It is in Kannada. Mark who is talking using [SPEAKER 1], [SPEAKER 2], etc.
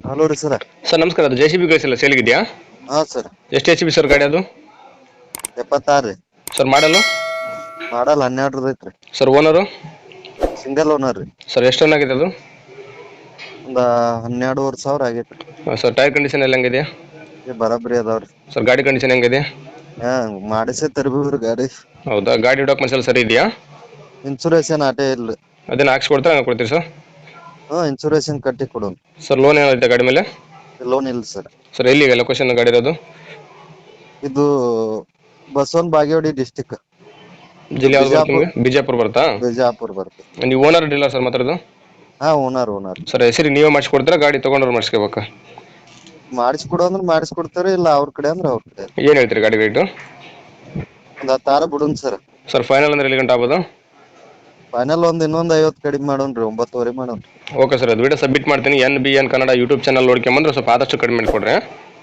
[SPEAKER 1] ಹಲೋ ರೀ ಸರ್
[SPEAKER 2] ಸರ್ ನಮಸ್ಕಾರ. ಅದು ಜೆ ಸಿ ಬಿ ಕಳಿಸಿಲ್ಲ ಹಾ
[SPEAKER 1] ಹಾಂ ಸರ್
[SPEAKER 2] ಎಷ್ಟು ಎಚ್ ಬಿ ಸರ್ ಗಾಡಿ ಅದು?
[SPEAKER 1] ಎಪ್ಪತ್ತಾರು ರೀ.
[SPEAKER 2] ಸರ್ ಮಾಡಲು
[SPEAKER 1] ಮಾಡಲ್ ಹನ್ನೆರಡು ಐತ್ರಿ.
[SPEAKER 2] ಸರ್ ಓನರು
[SPEAKER 1] ಸಿಂಗಲ್ ಓನರ್ ರೀ.
[SPEAKER 2] ಸರ್ ಎಷ್ಟು ರನ್ ಆಗಿದೆ ಅದು?
[SPEAKER 1] ಒಂದು ಹನ್ನೆರಡುವರೆ ಸಾವಿರ ಆಗೈತೆ
[SPEAKER 2] ಸರ್ ಟೈರ್ ಕಂಡೀಷನ್ ಎಲ್ಲ ಹೆಂಗಿದೆಯಾ?
[SPEAKER 1] ರೀ ಅದಾವ ಅದಾವ್ರಿ.
[SPEAKER 2] ಸರ್ ಗಾಡಿ ಕಂಡೀಷನ್ ಹೆಂಗಿದೆ
[SPEAKER 1] ಹಾಂ ಮಾಡಿಸೇ ತರ್ಬಿವ್ರಿ ಗಾಡಿ.
[SPEAKER 2] ಹೌದಾ? ಗಾಡಿ ಡಾಕ್ಯುಮೆಂಟ್ಸ್ ಎಲ್ಲ ಸರಿ ಇದೆಯಾ?
[SPEAKER 1] ಇನ್ಸೂರೆನ್ಸ್ ಏನು ಆಟೇ ಇಲ್ಲ
[SPEAKER 2] ಅದನ್ನು ಹಾಕ್ಸ್ಕೊಡ್ತಾರೆ ಹಂಗೆ ಕೊಡ್ತೀರಿ ಸರ್
[SPEAKER 1] ಹಾಂ ಇನ್ಸೂರೆನ್ಸ್ ಕಟ್ಟಿ ಕೊಡೋಣ
[SPEAKER 2] ಸರ್ ಲೋನ್ ಏನಾಗುತ್ತೆ ಗಾಡಿ ಮೇಲೆ?
[SPEAKER 1] ಲೋನ್ ಇಲ್ಲ ಸರ್
[SPEAKER 2] ಸರ್ ಎಲ್ಲಿಗೆ ಲೊಕೇಶನ್ ಗಾಡಿ ಇರೋದು?
[SPEAKER 1] ಇದು ಬಸವನ್ ಬಾಗೇವಾಡಿ ಡಿಸ್ಟಿಕ್
[SPEAKER 2] ಜಿಲ್ಲೆ ಯಾವ್ದು ಬರುತ್ತೆ
[SPEAKER 1] ಬಿಜಾಪುರ.
[SPEAKER 2] ನಿಮಗೆ? ಬಿಜಾಪುರ. ಬರುತ್ತಾ?
[SPEAKER 1] ಬಿಜಾಪುರ ಬರ್ತದೆ
[SPEAKER 2] ನೀವು ಓನರ್ ಡೀಲರ್ ಸರ್ ಮಾತಾಡೋದು?
[SPEAKER 1] ಹಾ ಓನರ್ ಓನರ್
[SPEAKER 2] ಸರ್ ಹೆಸರು ನೀವೇ ಮಾಡಿಸ್ಕೊಡ್ತೀರಾ ಗಾಡಿ ತೊಗೊಂಡ್ರೆ ಮಾಡಿಸ್ಕೋಬೇಕಾ?
[SPEAKER 1] ಮಾಡಿಸ್ಕೊಡು ಅಂದ್ರೆ ಮಾಡಿಸ್ಕೊಡ್ತಾರೆ ಇಲ್ಲ ಅವ್ರ ಕಡೆ ಅಂದ್ರೆ ಅವ್ರ ಕಡೆ.
[SPEAKER 2] ಏನು ಹೇಳ್ತೀರಿ ಗಾಡಿ ರೇಟು
[SPEAKER 1] ಒಂದು ಹತ್ತಾರ ಬಿಡೋಣ ಸರ್
[SPEAKER 2] ಸರ್ ಫೈನಲ್ ಅಂದ್ರೆ ಎಲ್ಲಿ ಗಂಟೆ ಆಗ್ಬೋದು?
[SPEAKER 1] ಫೈನಲ್ ಒಂದ್ ಇನ್ನೊಂದು ಐವತ್ತು ಕಡಿಮೆ ಮಾಡೋಣ್ರಿ, ಒಂಬತ್ತುವರೆ ಮಾಡೋಣ
[SPEAKER 2] ಓಕೆ ಸರ್ ಅದು ವಿಡಿಯೋ ಸಬ್ಮಿಟ್ ಮಾಡ್ತೀನಿ. N B N Kannada YouTube channel ನೋಡ್ಕೊಂಬಂದ್ರೆ ಸ್ವಲ್ಪ ಆದಷ್ಟು ಕಡಿಮೆ ಮಾಡಿಕೊಡ್ರಿ.